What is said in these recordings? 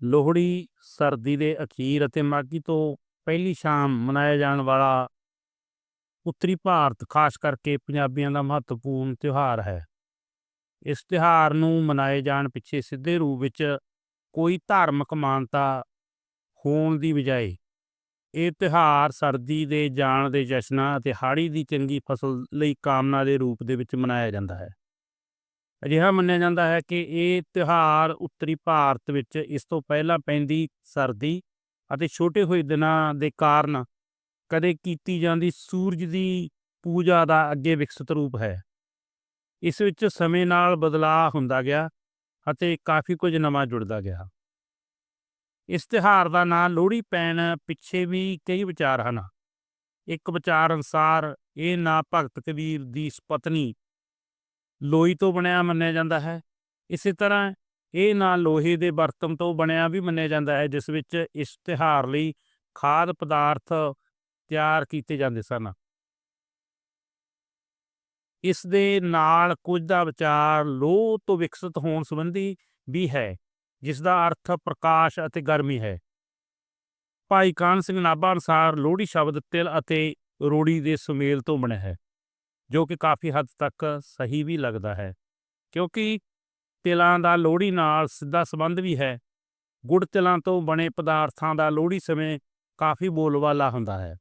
ਲੋਹੜੀ, ਸਰਦੀ ਦੇ ਅਖੀਰ ਅਤੇ ਮਾਘੀ ਤੋਂ ਪਹਿਲੀ ਸ਼ਾਮ ਮਨਾਇਆ ਜਾਣ ਵਾਲਾ ਉੱਤਰੀ ਭਾਰਤ, ਖਾਸ ਕਰਕੇ ਪੰਜਾਬੀਆਂ ਦਾ ਮਹੱਤਵਪੂਰਨ ਤਿਉਹਾਰ ਹੈ। ਇਸ ਤਿਉਹਾਰ ਨੂੰ ਮਨਾਏ ਜਾਣ ਪਿੱਛੇ ਸਿੱਧੇ ਰੂਪ ਵਿੱਚ ਕੋਈ ਧਾਰਮਿਕ ਮਾਨਤਾ ਹੋਣ ਦੀ ਬਜਾਏ ਇਹ ਤਿਉਹਾਰ ਸਰਦੀ ਦੇ ਜਾਣ ਦੇ ਜਸ਼ਨਾਂ ਅਤੇ ਹਾੜੀ ਦੀ ਚੰਗੀ ਫਸਲ ਲਈ ਕਾਮਨਾ ਦੇ ਰੂਪ ਦੇ ਵਿੱਚ ਮਨਾਇਆ ਜਾਂਦਾ ਹੈ। ਅਜਿਹਾ ਮੰਨਿਆ ਜਾਂਦਾ ਹੈ ਕਿ ਇਹ ਤਿਉਹਾਰ ਉੱਤਰੀ ਭਾਰਤ ਵਿੱਚ ਇਸ ਤੋਂ ਪਹਿਲਾਂ ਪੈਂਦੀ ਸਰਦੀ ਅਤੇ ਛੋਟੇ ਹੋਏ ਦਿਨਾਂ ਦੇ ਕਾਰਨ ਕਦੇ ਕੀਤੀ ਜਾਂਦੀ ਸੂਰਜ ਦੀ ਪੂਜਾ ਦਾ ਅੱਗੇ ਵਿਕਸਿਤ ਰੂਪ ਹੈ। ਇਸ ਵਿੱਚ ਸਮੇਂ ਨਾਲ ਬਦਲਾਅ ਹੁੰਦਾ ਗਿਆ ਅਤੇ ਕਾਫੀ ਕੁਝ ਨਵਾਂ ਜੁੜਦਾ ਗਿਆ। ਇਸ ਤਿਉਹਾਰ ਦਾ ਨਾਂ ਲੋਹੜੀ ਪੈਣ ਪਿੱਛੇ ਵੀ ਕਈ ਵਿਚਾਰ ਹਨ। ਇੱਕ ਵਿਚਾਰ ਅਨੁਸਾਰ ਇਹ ਨਾਂ ਭਗਤ ਕਬੀਰ ਦੀ ਪਤਨੀ ਲੋਹੀ ਤੋਂ ਬਣਿਆ ਮੰਨਿਆ ਜਾਂਦਾ ਹੈ। ਇਸੇ ਤਰ੍ਹਾਂ ਇਹ ਨਾਂ ਲੋਹੇ ਦੇ ਬਰਤਨ ਤੋਂ ਬਣਿਆ ਵੀ ਮੰਨਿਆ ਜਾਂਦਾ ਹੈ, ਜਿਸ ਵਿੱਚ ਇਸ ਤਿਉਹਾਰ ਲਈ ਖਾਦ ਪਦਾਰਥ ਤਿਆਰ ਕੀਤੇ ਜਾਂਦੇ ਸਨ। ਇਸ ਦੇ ਨਾਲ ਕੁਝ ਦਾ ਵਿਚਾਰ ਲੋਹ ਤੋਂ ਵਿਕਸਿਤ ਹੋਣ ਸੰਬੰਧੀ ਵੀ ਹੈ, ਜਿਸ ਦਾ ਅਰਥ ਪ੍ਰਕਾਸ਼ ਅਤੇ ਗਰਮੀ ਹੈ। ਭਾਈ ਕਾਨ ਸਿੰਘ ਨਾਭਾ ਅਨੁਸਾਰ ਲੋਹੜੀ ਸ਼ਬਦ ਤਿਲ ਅਤੇ ਰੋੜੀ ਦੇ ਸੁਮੇਲ ਤੋਂ ਬਣਿਆ ਹੈ। ਜੋ ਕਿ ਕਾਫੀ ਹੱਦ ਤੱਕ ਸਹੀ ਵੀ ਲੱਗਦਾ ਹੈ। ਕਿਉਂਕਿ ਤਿਲਾਂ ਦਾ ਲੋਹੜੀ ਨਾਲ ਸਿੱਧਾ ਸੰਬੰਧ ਵੀ ਹੈ। ਗੁੜ ਤਿਲਾਂ ਤੋਂ ਬਣੇ ਪਦਾਰਥਾਂ ਦਾ ਲੋਹੜੀ ਸਮੇਂ ਕਾਫੀ ਬੋਲਬਾਲਾ ਹੁੰਦਾ ਹੈ।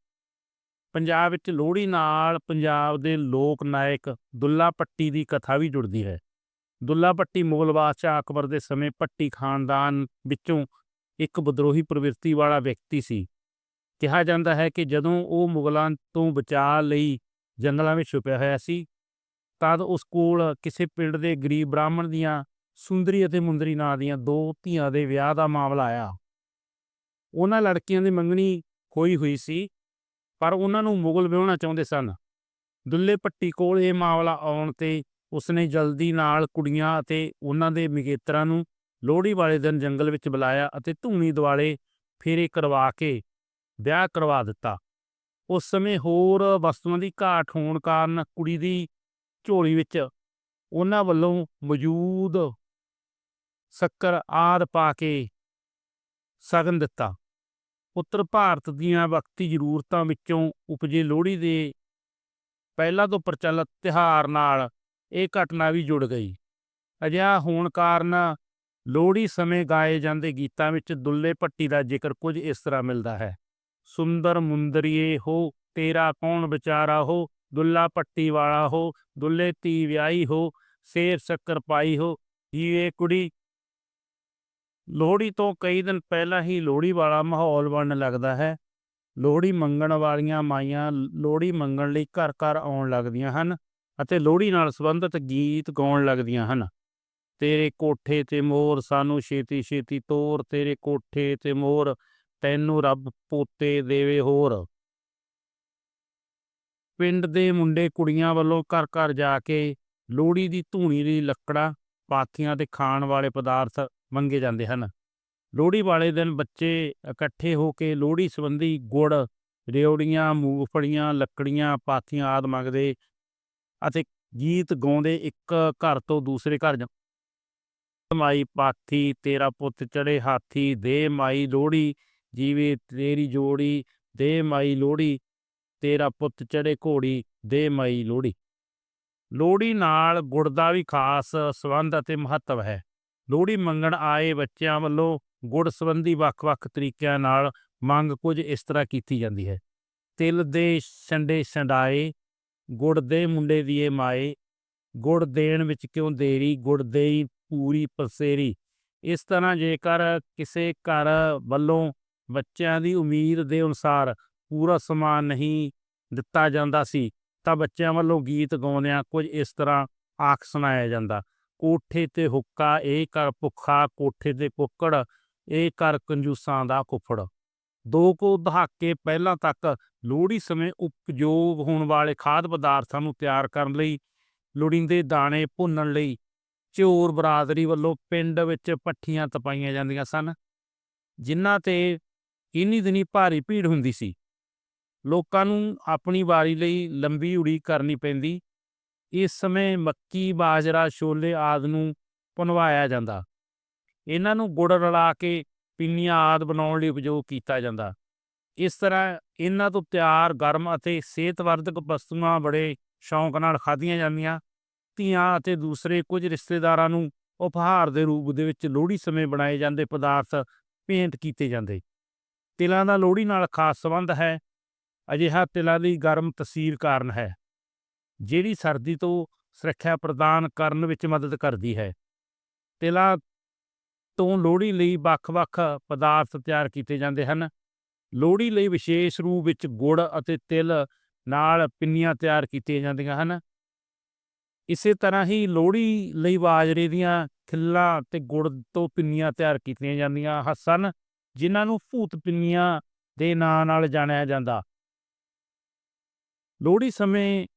ਪੰਜਾਬ ਵਿੱਚ ਲੋਹੜੀ ਨਾਲ ਪੰਜਾਬ ਦੇ ਲੋਕ ਨਾਇਕ ਦੁੱਲਾ ਪੱਟੀ ਦੀ ਕਥਾ ਵੀ ਜੁੜਦੀ ਹੈ। ਦੁੱਲਾ ਪੱਟੀ ਮੁਗਲ ਬਾਦਸ਼ਾਹ ਅਕਬਰ ਦੇ ਸਮੇਂ ਪੱਟੀ ਖਾਨਦਾਨ ਵਿੱਚੋਂ ਇੱਕ ਵਿਦਰੋਹੀ ਪ੍ਰਵਿਰਤੀ ਵਾਲਾ ਵਿਅਕਤੀ ਸੀ। ਕਿਹਾ ਜਾਂਦਾ ਹੈ ਕਿ ਜਦੋਂ ਉਹ ਮੁਗਲਾਂ ਤੋਂ ਬਚਾਅ ਲਈ ਜੰਗਲਾਂ ਵਿੱਚ ਛੁਪਿਆ ਹੋਇਆ ਸੀ। ਤਦ ਉਸ ਕੋਲ ਕਿਸੇ ਪਿੰਡ ਦੇ ਗਰੀਬ ਬ੍ਰਾਹਮਣ ਦੀਆਂ ਸੁੰਦਰੀ ਅਤੇ ਮੁੰਦਰੀ ਨਾਂ ਦੀਆਂ ਦੋ ਧੀਆਂ ਦੇ ਵਿਆਹ ਦਾ ਮਾਮਲਾ ਆਇਆ। ਉਹਨਾਂ ਲੜਕੀਆਂ ਦੀ ਮੰਗਣੀ ਹੋਈ ਹੋਈ ਸੀ, ਪਰ ਉਹਨਾਂ ਨੂੰ ਮੁਗਲ ਵਿਆਹਣਾ ਚਾਹੁੰਦੇ ਸਨ। ਦੁੱਲੇ ਪੱਟੀ ਕੋਲ ਇਹ ਮਾਮਲਾ ਆਉਣ ਤੇ ਉਸਨੇ ਜਲਦੀ ਨਾਲ ਕੁੜੀਆਂ ਅਤੇ ਉਹਨਾਂ ਦੇ ਮਿਗੇਤਰਾਂ ਨੂੰ ਲੋਹੜੀ ਵਾਲੇ ਦਿਨ ਜੰਗਲ ਵਿੱਚ ਬੁਲਾਇਆ ਅਤੇ ਧੂਣੀ ਦਿਵਾਲੇ ਫੇਰੇ ਕਰਵਾ ਕੇ ਵਿਆਹ ਕਰਵਾ ਦਿੱਤਾ। ਉਸ ਸਮੇਂ ਹੋਰ ਵਸਤੂਆਂ ਦੀ ਘਾਟ ਹੋਣ ਕਾਰਨ ਕੁੜੀ ਦੀ ਝੋਲੀ ਵਿੱਚ ਉਹਨਾਂ ਵੱਲੋਂ ਮੌਜੂਦ ਸ਼ੱਕਰ ਆਦ ਪਾ ਕੇ ਸਗਨ ਦਿੱਤਾ। ਉੱਤਰ ਭਾਰਤ ਦੀਆਂ ਵਕਤੀ ਜ਼ਰੂਰਤਾਂ ਵਿੱਚੋਂ ਉਪਜੇ ਲੋਹੜੀ ਦੇ ਪਹਿਲਾਂ ਤੋਂ ਪ੍ਰਚਲਿਤ ਤਿਹਾਰ ਨਾਲ ਇਹ ਘਟਨਾ ਵੀ ਜੁੜ ਗਈ। ਅਜਿਹਾ ਹੋਣ ਕਾਰਨ ਲੋਹੜੀ ਸਮੇਂ ਗਾਏ ਜਾਂਦੇ ਗੀਤਾਂ ਵਿੱਚ ਦੁੱਲੇ ਭੱਟੀ ਦਾ ਜ਼ਿਕਰ ਕੁਝ ਇਸ ਤਰ੍ਹਾਂ ਮਿਲਦਾ ਹੈ। ਸੁੰਦਰ ਮੁੰਦਰੀਏ ਹੋ, ਤੇਰਾ ਕੌਣ ਵਿਚਾਰਾ ਹੋ? ਦੁੱਲਾ ਪੱਟੀ ਵਾਲਾ ਹੋ, ਦੁੱਲੇ ਤੀ ਵਿਆਹੀ ਹੋ, ਸੇਰ ਸ਼ੱਕਰ ਪਾਈ ਹੋ, ਜੀਵੇ ਕੁੜੀ। ਲੋਹੜੀ ਤੋਂ ਕਈ ਦਿਨ ਪਹਿਲਾਂ ਹੀ ਲੋਹੜੀ ਵਾਲਾ ਮਾਹੌਲ ਬਣਨ ਲੱਗਦਾ ਹੈ। ਲੋਹੜੀ ਮੰਗਣ ਵਾਲੀਆਂ ਮਾਈਆਂ ਲੋਹੜੀ ਮੰਗਣ ਲਈ ਘਰ ਘਰ ਆਉਣ ਲੱਗਦੀਆਂ ਹਨ ਅਤੇ ਲੋਹੜੀ ਨਾਲ ਸੰਬੰਧਿਤ ਗੀਤ ਗਾਉਣ ਲੱਗਦੀਆਂ ਹਨ। ਤੇਰੇ ਕੋਠੇ ਤੇ ਮੋਰ, ਸਾਨੂੰ ਛੇਤੀ ਛੇਤੀ ਤੋਰ, ਤੇਰੇ ਕੋਠੇ ਤੇ ਮੋਰ ਤੈਨੂੰ ਰੱਬ ਪੋਤੇ ਦੇਵੇ ਹੋਰ। ਪਿੰਡ ਦੇ ਮੁੰਡੇ ਕੁੜੀਆਂ ਵੱਲੋਂ ਘਰ ਘਰ ਜਾ ਕੇ ਲੋਹੜੀ ਦੀ ਧੂਣੀ ਦੀ ਲੱਕੜਾਂ, ਪਾਥੀਆਂ ਤੇ ਖਾਣ ਵਾਲੇ ਪਦਾਰਥ ਮੰਗੇ ਜਾਂਦੇ ਹਨ। ਲੋਹੜੀ ਵਾਲੇ ਦਿਨ ਬੱਚੇ ਇਕੱਠੇ ਹੋ ਕੇ ਲੋਹੜੀ ਸੰਬੰਧੀ ਗੁੜ ਰਿਉੜੀਆਂ ਮੂੰਗਫਲੀਆਂ, ਲੱਕੜੀਆਂ, ਪਾਥੀਆਂ ਆਦਿ ਮੰਗਦੇ ਅਤੇ ਗੀਤ ਗਾਉਂਦੇ ਇੱਕ ਘਰ ਤੋਂ ਦੂਸਰੇ ਘਰ ਜਾਂਦੇ ਮਾਈ ਪਾਥੀ, ਤੇਰਾ ਪੁੱਤ ਚੜੇ ਹਾਥੀ, ਦੇ ਮਾਈ ਲੋਹੜੀ। ਜੀਵੇ ਤੇਰੀ ਜੋੜੀ, ਦੇ ਮਾਈ ਲੋਹੜੀ, ਤੇਰਾ ਪੁੱਤ ਚੜੇ ਘੋੜੀ, ਦੇ ਮਾਈ ਲੋਹੜੀ। ਲੋਹੜੀ ਨਾਲ ਗੁੜ ਦਾ ਵੀ ਖਾਸ ਸੰਬੰਧ ਅਤੇ ਮਹੱਤਵ ਹੈ। ਲੋਹੜੀ ਮੰਗਣ ਆਏ ਬੱਚਿਆਂ ਵੱਲੋਂ ਗੁੜ ਸੰਬੰਧੀ ਵੱਖ-ਵੱਖ ਤਰੀਕਿਆਂ ਨਾਲ ਮੰਗ ਕੁਝ ਇਸ ਤਰ੍ਹਾਂ ਕੀਤੀ ਜਾਂਦੀ ਹੈ। ਤਿਲ ਦੇ ਸੰਡੇ ਸੰਡਾਏ ਗੁੜ ਦੇ ਮੁੰਡੇ ਦੀਏ ਮਾਏ, ਗੁੜ ਦੇਣ ਵਿੱਚ ਕਿਉਂ ਦੇਰੀ, ਗੁੜ ਦੇਈ ਪੂਰੀ ਪਸੇਰੀ। ਇਸ ਤਰ੍ਹਾਂ ਜੇਕਰ ਕਿਸੇ ਘਰ ਵੱਲੋਂ ਬੱਚਿਆਂ ਦੀ ਉਮੀਦ ਦੇ ਅਨੁਸਾਰ ਪੂਰਾ ਸਮਾਨ ਨਹੀਂ ਦਿੱਤਾ ਜਾਂਦਾ ਸੀ, ਤਾਂ ਬੱਚਿਆਂ ਵੱਲੋਂ ਗੀਤ ਗਾਉਂਦਿਆਂ ਕੁਝ ਇਸ ਤਰ੍ਹਾਂ ਆਖ ਸੁਣਾਇਆ ਜਾਂਦਾ। ਕੋਠੇ ਤੇ ਹੁੱਕਾ, ਇਹ ਕਰ ਭੁੱਖਾ, ਕੋਠੇ ਤੇ ਕੁੱਕੜ, ਇਹ ਕਰ ਕੰਜੂਸਾਂ ਦਾ ਕੁਫੜ ਦੋ ਕੁ ਦਹਾਕੇ ਪਹਿਲਾਂ ਤੱਕ ਲੋਹੜੀ ਸਮੇਂ ਉਪਯੋਗ ਹੋਣ ਵਾਲੇ ਖਾਦ ਪਦਾਰਥਾਂ ਨੂੰ ਤਿਆਰ ਕਰਨ ਲਈ ਲੋੜੀਂਦੇ ਦਾਣੇ ਭੁੰਨਣ ਲਈ ਚੋਰ ਬਰਾਦਰੀ ਵੱਲੋਂ ਪਿੰਡ ਵਿੱਚ ਪੱਠੀਆਂ ਤਪਾਈਆਂ ਜਾਂਦੀਆਂ ਸਨ, ਜਿਨ੍ਹਾਂ ਤੇ ਇੰਨੀ ਦਿਨੀ ਭਾਰੀ ਭੀੜ ਹੁੰਦੀ ਸੀ। ਲੋਕਾਂ ਨੂੰ ਆਪਣੀ ਵਾਰੀ ਲਈ ਲੰਬੀ ਉਡੀਕ ਕਰਨੀ ਪੈਂਦੀ। ਇਸ ਸਮੇਂ ਮੱਕੀ, ਬਾਜਰਾ, ਛੋਲੇ ਆਦਿ ਨੂੰ ਭੁਨਵਾਇਆ ਜਾਂਦਾ। ਇਹਨਾਂ ਨੂੰ ਗੁੜ ਰਲਾ ਕੇ ਪਿੰਨੀਆਂ ਆਦਿ ਬਣਾਉਣ ਲਈ ਉਪਯੋਗ ਕੀਤਾ ਜਾਂਦਾ। ਇਸ ਤਰ੍ਹਾਂ ਇਹਨਾਂ ਤੋਂ ਤਿਆਰ ਗਰਮ ਅਤੇ ਸਿਹਤਵਰਧਕ ਵਸਤੂਆਂ ਬੜੇ ਸ਼ੌਂਕ ਨਾਲ ਖਾਧੀਆਂ ਜਾਂਦੀਆਂ। ਧੀਆਂ ਅਤੇ ਦੂਸਰੇ ਕੁਝ ਰਿਸ਼ਤੇਦਾਰਾਂ ਨੂੰ ਉਪਹਾਰ ਦੇ ਰੂਪ ਦੇ ਵਿੱਚ ਲੋਹੜੀ ਸਮੇਂ ਬਣਾਏ ਜਾਂਦੇ ਪਦਾਰਥ ਭੇਂਟ ਕੀਤੇ ਜਾਂਦੇ। ਤਿਲਾਂ ਦਾ ਲੋਹੜੀ ਨਾਲ ਖਾਸ ਸੰਬੰਧ ਹੈ। ਅਜਿਹਾ ਤਿਲਾਂ ਦੀ ਗਰਮ ਤਸੀਰ ਕਾਰਨ ਹੈ, ਜਿਹੜੀ ਸਰਦੀ ਤੋਂ ਸੁਰੱਖਿਆ ਪ੍ਰਦਾਨ ਕਰਨ ਵਿੱਚ ਮਦਦ ਕਰਦੀ ਹੈ। ਤਿਲਾਂ ਤੋਂ ਲੋਹੜੀ ਲਈ ਵੱਖ-ਵੱਖ ਪਦਾਰਥ ਤਿਆਰ ਕੀਤੇ ਜਾਂਦੇ ਹਨ। ਲੋਹੜੀ ਲਈ ਵਿਸ਼ੇਸ਼ ਰੂਪ ਵਿੱਚ ਗੁੜ ਅਤੇ ਤਿਲ ਨਾਲ ਪਿੰਨੀਆਂ ਤਿਆਰ ਕੀਤੀਆਂ ਜਾਂਦੀਆਂ ਹਨ। ਇਸੇ ਤਰ੍ਹਾਂ ਹੀ ਲੋਹੜੀ ਲਈ ਬਾਜਰੇ ਦੀਆਂ ਖਿੱਲਾਂ ਤੇ ਗੁੜ ਤੋਂ ਪਿੰਨੀਆਂ ਤਿਆਰ ਕੀਤੀਆਂ ਜਾਂਦੀਆਂ ਹ- ਸਨ। ਜਿਨ੍ਹਾਂ ਨੂੰ ਭੂਤ ਪਿੰਨੀਆਂ ਦੇ ਨਾਂ ਨਾਲ ਜਾਣਿਆ ਜਾਂਦਾ। ਲੋਹੜੀ ਸਮੇਂ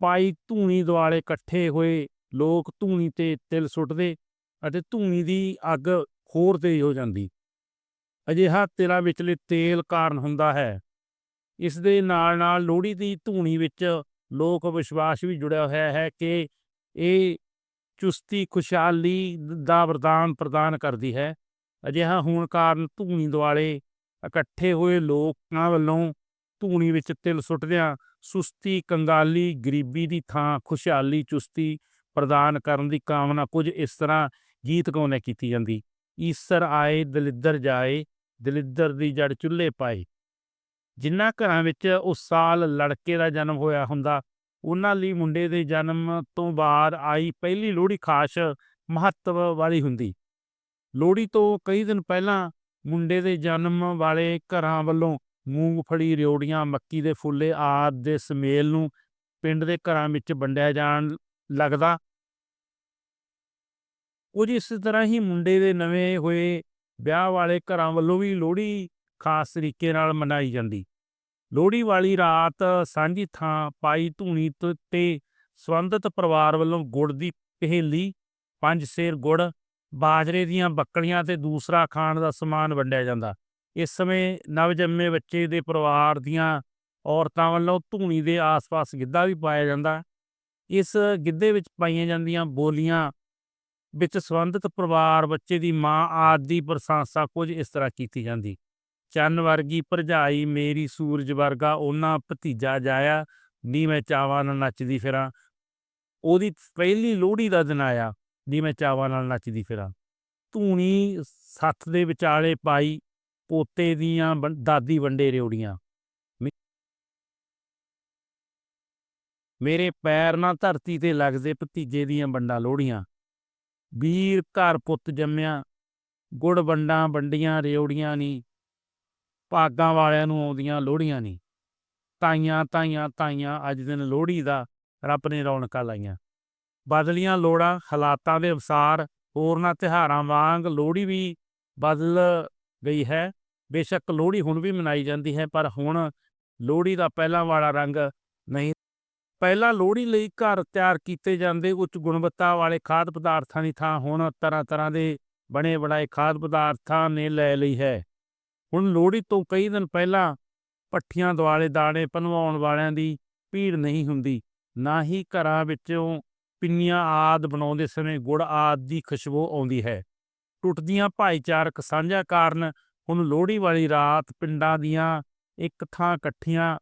ਪਾਈ ਧੂਣੀ ਦੁਆਲੇ ਇਕੱਠੇ ਹੋਏ ਲੋਕ ਧੂਣੀ ਤੇ ਤਿਲ ਸੁੱਟਦੇ ਅਤੇ ਧੂਣੀ ਦੀ ਅੱਗ ਹੋਰ ਤੇਜ਼ ਹੋ ਜਾਂਦੀ। ਅਜਿਹਾ ਤਿਲਾਂ ਵਿਚਲੇ ਤੇਲ ਕਾਰਨ ਹੁੰਦਾ ਹੈ। ਇਸ ਦੇ ਨਾਲ ਨਾਲ ਲੋਹੜੀ ਦੀ ਧੂਣੀ ਵਿੱਚ ਲੋਕ ਵਿਸ਼ਵਾਸ ਵੀ ਜੁੜਿਆ ਹੋਇਆ ਹੈ ਕਿ ਇਹ ਚੁਸਤੀ ਖੁਸ਼ਹਾਲੀ ਦਾ ਵਰਦਾਨ ਪ੍ਰਦਾਨ ਕਰਦੀ ਹੈ। ਅਜਿਹਾ ਹੋਣ ਕਾਰਨ ਧੂਣੀ ਦੁਆਲੇ ਇਕੱਠੇ ਹੋਏ ਲੋਕਾਂ ਵੱਲੋਂ ਧੂਣੀ ਵਿੱਚ ਤਿਲ ਸੁੱਟਦਿਆਂ ਸੁਸਤੀ, ਕੰਗਾਲੀ, ਗਰੀਬੀ ਦੀ ਥਾਂ ਖੁਸ਼ਹਾਲੀ, ਚੁਸਤੀ ਪ੍ਰਦਾਨ ਕਰਨ ਦੀ ਕਾਮਨਾ ਕੁਝ ਇਸ ਤਰ੍ਹਾਂ ਗੀਤ ਗਾਉਣੇ ਕੀਤੀ ਜਾਂਦੀ। ਈਸਰ ਆਏ, ਦਲਿੱਦਰ ਜਾਏ, ਦਲਿੱਦਰ ਦੀ ਜੜ ਚੁੱਲ੍ਹੇ ਪਾਏ। ਜਿਨ੍ਹਾਂ ਘਰਾਂ ਵਿੱਚ ਉਸ ਸਾਲ ਲੜਕੇ ਦਾ ਜਨਮ ਹੋਇਆ ਹੁੰਦਾ, ਉਹਨਾਂ ਲਈ ਮੁੰਡੇ ਦੇ ਜਨਮ ਤੋਂ ਬਾਅਦ ਆਈ ਪਹਿਲੀ ਲੋਹੜੀ ਖਾਸ ਮਹੱਤਵ ਵਾਲੀ ਹੁੰਦੀ। ਲੋਹੜੀ ਤੋਂ ਕਈ ਦਿਨ ਪਹਿਲਾਂ ਮੁੰਡੇ ਦੇ ਜਨਮ ਵਾਲੇ ਘਰਾਂ ਵੱਲੋਂ ਮੂੰਗਫਲੀ ਰਿਉੜੀਆਂ ਮੱਕੀ ਦੇ ਫੁੱਲੇ ਆਦਿ ਦੇ ਸਮੇਲ ਨੂੰ ਪਿੰਡ ਦੇ ਘਰਾਂ ਵਿੱਚ ਵੰਡਿਆ ਜਾਣ ਲੱਗਦਾ। ਕੁਝ ਇਸ ਤਰ੍ਹਾਂ ਹੀ ਮੁੰਡੇ ਦੇ ਨਵੇਂ ਹੋਏ ਵਿਆਹ ਵਾਲੇ ਘਰਾਂ ਵੱਲੋਂ ਵੀ ਲੋਹੜੀ ਖਾਸ ਤਰੀਕੇ ਨਾਲ ਮਨਾਈ ਜਾਂਦੀ। ਲੋਹੜੀ ਵਾਲੀ ਰਾਤ ਸਾਂਝੀ ਥਾਂ ਪਾਈ ਧੂਣੀ ਤੇ ਸੰਬੰਧਿਤ ਪਰਿਵਾਰ ਵੱਲੋਂ ਗੁੜ ਦੀ ਪਹੇਲੀ, ਪੰਜ ਸੇਰ ਗੁੜ ਬਾਜਰੇ ਦੀਆਂ ਬੱਕਲੀਆਂ ਤੇ ਦੂਸਰਾ ਖਾਣ ਦਾ ਸਮਾਨ ਵੰਡਿਆ ਜਾਂਦਾ। ਇਸ ਸਮੇਂ ਨਵਜੰਮੇ ਬੱਚੇ ਦੇ ਪਰਿਵਾਰ ਦੀਆਂ ਔਰਤਾਂ ਵੱਲੋਂ ਧੂਣੀ ਦੇ ਆਸ-ਪਾਸ ਗਿੱਧਾ ਵੀ ਪਾਇਆ ਜਾਂਦਾ। ਇਸ ਗਿੱਧੇ ਵਿੱਚ ਪਾਈਆਂ ਜਾਂਦੀਆਂ ਬੋਲੀਆਂ ਵਿੱਚ ਸੰਬੰਧਿਤ ਪਰਿਵਾਰ ਬੱਚੇ ਦੀ ਮਾਂ ਆਦਿ ਦੀ ਪ੍ਰਸ਼ੰਸਾ ਕੁਝ ਇਸ ਤਰ੍ਹਾਂ ਕੀਤੀ ਜਾਂਦੀ। ਚੰਨ ਵਰਗੀ ਭਰਜਾਈ ਮੇਰੀ ਸੂਰਜ ਵਰਗਾ ਉਹਨਾਂ ਭਤੀਜਾ ਜਾਇਆ, ਨੀ ਮੈਂ ਚਾਵਾਂ ਨਾਲ ਨੱਚਦੀ ਫਿਰਾਂ। ਉਹਦੀ ਪਹਿਲੀ ਲੋਹੜੀ ਦਾ ਦਿਨ ਆਇਆ। ਨੀ ਮੈਂ ਚਾਵਾਂ ਨਾਲ ਨੱਚਦੀ ਫਿਰਾਂ। ਧੂਣੀ ਸੱਥ ਦੇ ਵਿਚਾਲੇ ਪਾਈ ਪੋਤੇ ਦੀਆਂ ਵੰ- ਦਾਦੀ ਵੰਡੇ ਰਿਉੜੀਆਂ। ਮੇਰੇ ਪੈਰ ਨਾ ਧਰਤੀ ਤੇ ਲੱਗਦੇ ਭਤੀਜੇ ਦੀਆਂ ਵੰਡਾਂ ਲੋਹੜੀਆਂ। ਵੀਰ ਘਰ ਪੁੱਤ ਜੰਮਿਆ, ਗੁੜ ਵੰਡਾਂ ਵੰਡੀਆਂ ਰਿਉੜੀਆਂ ਨੀ। ਭਾਗਾਂ ਵਾਲਿਆਂ ਨੂੰ ਆਉਂਦੀਆਂ ਲੋਹੜੀਆਂ ਨੀ। ਤਾਈਆਂ ਤਾਈਆਂ ਤਾਈਆਂ ਅੱਜ ਦਿਨ ਲੋਹੜੀ ਦਾ ਰੱਬ ਨੇ ਰੌਣਕਾਂ ਲਾਈਆਂ। ਬਦਲੀਆਂ ਲੋੜਾਂ, ਹਾਲਾਤਾਂ ਦੇ ਅਨੁਸਾਰ ਹੋਰਨਾਂ ਤਿਉਹਾਰਾਂ ਵਾਂਗ ਲੋਹੜੀ ਵੀ ਬਦਲ ਗਈ ਹੈ। ਬੇਸ਼ੱਕ ਲੋਹੜੀ ਹੁਣ ਵੀ ਮਨਾਈ ਜਾਂਦੀ ਹੈ, ਪਰ ਹੁਣ ਲੋਹੜੀ ਦਾ ਪਹਿਲਾਂ ਵਾਲਾ ਰੰਗ ਨਹੀਂ। ਪਹਿਲਾਂ ਲੋਹੜੀ ਲਈ ਘਰ ਤਿਆਰ ਕੀਤੇ ਜਾਂਦੇ ਉੱਚ ਗੁਣਵੱਤਾ ਵਾਲੇ ਖਾਦ ਪਦਾਰਥਾਂ ਦੀ ਥਾਂ ਹੁਣ ਤਰ੍ਹਾਂ ਤਰ੍ਹਾਂ ਦੇ ਬਣੇ ਬਣਾਏ ਖਾਦ ਪਦਾਰਥਾਂ ਨੇ ਲੈ ਲਈ ਹੈ। ਹੁਣ ਲੋਹੜੀ ਤੋਂ ਕਈ ਦਿਨ ਪਹਿਲਾਂ ਪੱਠੀਆਂ ਦੁਆਲੇ ਦਾਣੇ ਭਨਵਾਉਣ ਵਾਲਿਆਂ ਦੀ ਭੀੜ ਨਹੀਂ ਹੁੰਦੀ, ਨਾ ਹੀ ਘਰਾਂ ਵਿੱਚੋਂ ਪਿੰਨੀਆਂ ਆਦ ਬਣਾਉਂਦੇ ਸਮੇਂ ਗੁੜ ਆਦ ਦੀ ਖੁਸ਼ਬੂ ਆਉਂਦੀ ਹੈ। ਟੁੱਟਦੀਆਂ ਭਾਈਚਾਰਕ ਸਾਂਝਾ ਕਾਰਨ ਹੁਣ ਲੋਹੜੀ ਵਾਲੀ ਰਾਤ ਪਿੰਡਾਂ ਦੀਆਂ ਇੱਕ ਥਾਂ ਇਕੱਠੀਆਂ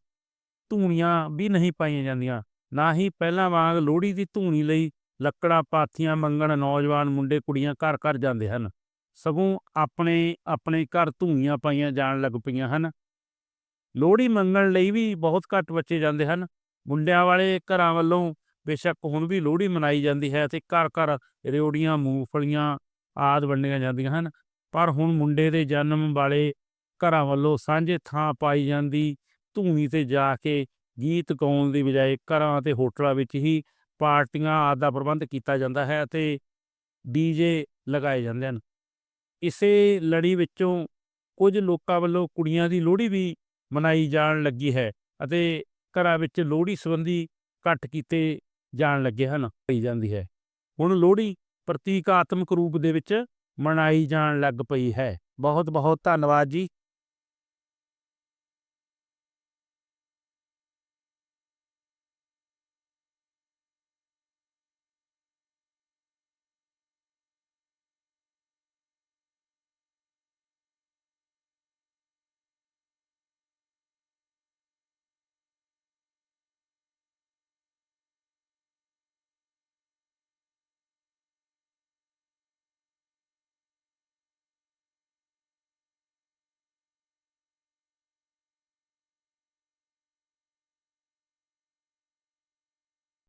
ਧੂਣੀਆਂ ਵੀ ਨਹੀਂ ਪਾਈਆਂ ਜਾਂਦੀਆਂ। ਨਾ ਹੀ ਪਹਿਲਾਂ ਵਾਂਗ ਲੋਹੜੀ ਦੀ ਧੂਣੀ ਲਈ ਲੱਕੜਾਂ ਪਾਥੀਆਂ ਮੰਗਣ ਨੌਜਵਾਨ ਮੁੰਡੇ ਕੁੜੀਆਂ ਘਰ ਘਰ ਜਾਂਦੇ ਹਨ। ਸਗੋਂ ਆਪਣੇ ਆਪਣੇ ਘਰ ਧੂਣੀਆਂ ਪਾਈਆਂ ਜਾਣ ਲੱਗ ਪਈਆਂ ਹਨ। ਲੋਹੜੀ ਮੰਗਣ ਲਈ ਵੀ ਬਹੁਤ ਘੱਟ ਬੱਚੇ ਜਾਂਦੇ ਹਨ। ਮੁੰਡਿਆਂ ਵਾਲੇ ਘਰਾਂ ਵੱਲੋਂ ਬੇਸ਼ੱਕ ਹੁਣ ਵੀ ਲੋਹੜੀ ਮਨਾਈ ਜਾਂਦੀ ਹੈ ਤੇ ਘਰ ਘਰ ਰਿਉੜੀਆਂ ਮੂੰਗਫਲੀਆਂ ਆਦਿ ਵੰਡੀਆਂ ਜਾਂਦੀਆਂ ਹਨ। ਪਰ ਹੁਣ ਮੁੰਡੇ ਦੇ ਜਨਮ ਵਾਲੇ ਘਰਾਂ ਵੱਲੋਂ ਸਾਂਝੇ ਥਾਂ ਪਾਈ ਜਾਂਦੀ ਧੂਣੀ ਤੇ ਜਾ ਕੇ ਗੀਤ ਗਾਉਣ ਦੀ ਬਜਾਏ ਘਰਾਂ ਤੇ ਹੋਟਲਾਂ ਵਿੱਚ ਹੀ ਪਾਰਟੀਆਂ ਆਦਿ ਦਾ ਪ੍ਰਬੰਧ ਕੀਤਾ ਜਾਂਦਾ ਹੈ ਅਤੇ ਡੀਜੇ ਲਗਾਏ ਜਾਂਦੇ ਹਨ। ਇਸੇ ਲੜੀ ਵਿੱਚੋਂ ਕੁਝ ਲੋਕਾਂ ਵੱਲੋਂ ਕੁੜੀਆਂ ਦੀ ਲੋਹੜੀ ਵੀ ਮਨਾਈ ਜਾਣ ਲੱਗੀ ਹੈ ਅਤੇ ਘਰਾਂ ਵਿੱਚ ਲੋਹੜੀ ਸੰਬੰਧੀ ਇਕੱਠ ਕੀਤੇ ਜਾਣ ਲੱਗੇ ਹਨ, ਪਈ ਜਾਂਦੀ ਹੈ। ਹੁਣ ਲੋਹੜੀ ਪ੍ਰਤੀਕਾਤਮਕ ਰੂਪ ਦੇ ਵਿੱਚ ਮਨਾਈ ਜਾਣ ਲੱਗ ਪਈ ਹੈ। ਬਹੁਤ ਬਹੁਤ ਧੰਨਵਾਦ ਜੀ।